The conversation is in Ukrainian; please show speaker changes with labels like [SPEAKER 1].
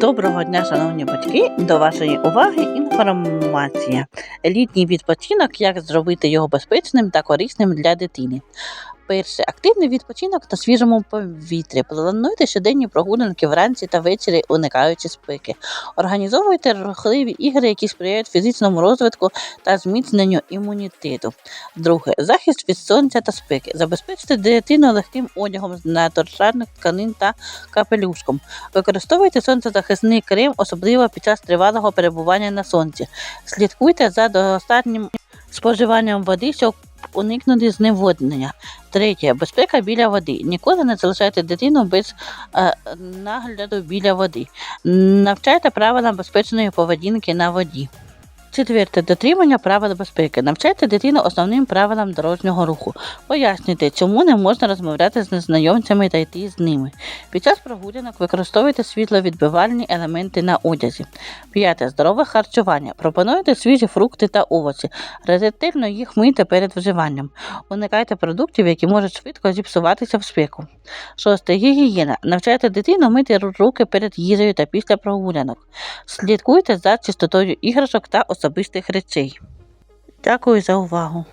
[SPEAKER 1] Доброго дня, шановні батьки! До вашої уваги інформація. Літній відпочинок, як зробити його безпечним та корисним для дитини. Перше, активний відпочинок на свіжому повітрі. Плануйте щоденні прогулянки вранці та ввечері, уникаючи спеки. Організовуйте рухливі ігри, які сприяють фізичному розвитку та зміцненню імунітету. Друге, захист від сонця та спеки. Забезпечте дитину легким одягом з натуральних тканин та капелюшком. Використовуйте сонцезахисний крем, особливо під час тривалого перебування на сонці. Слідкуйте за достатнім споживанням води, щоб уникнути зневоднення. Третє. Безпека біля води. Ніколи не залишайте дитину без е, нагляду біля води. Навчайте правилам безпечної поведінки на воді. Четверте. Дотримання правил безпеки. Навчайте дитину основним правилам дорожнього руху. Пояснюйте, чому не можна розмовляти з незнайомцями та йти з ними. Під час прогулянок використовуйте світловідбивальні елементи на одязі. П'яте. Здорове харчування. Пропонуйте свіжі фрукти та овочі. Ретельно їх мийте перед вживанням. Уникайте продуктів, які можуть швидко зіпсуватися в спеку. Шосте. Гігієна. Навчайте дитину мити руки перед їжею та після прогулянок. Слідкуйте за чистотою іграшок та особистих речей. Дякую за увагу.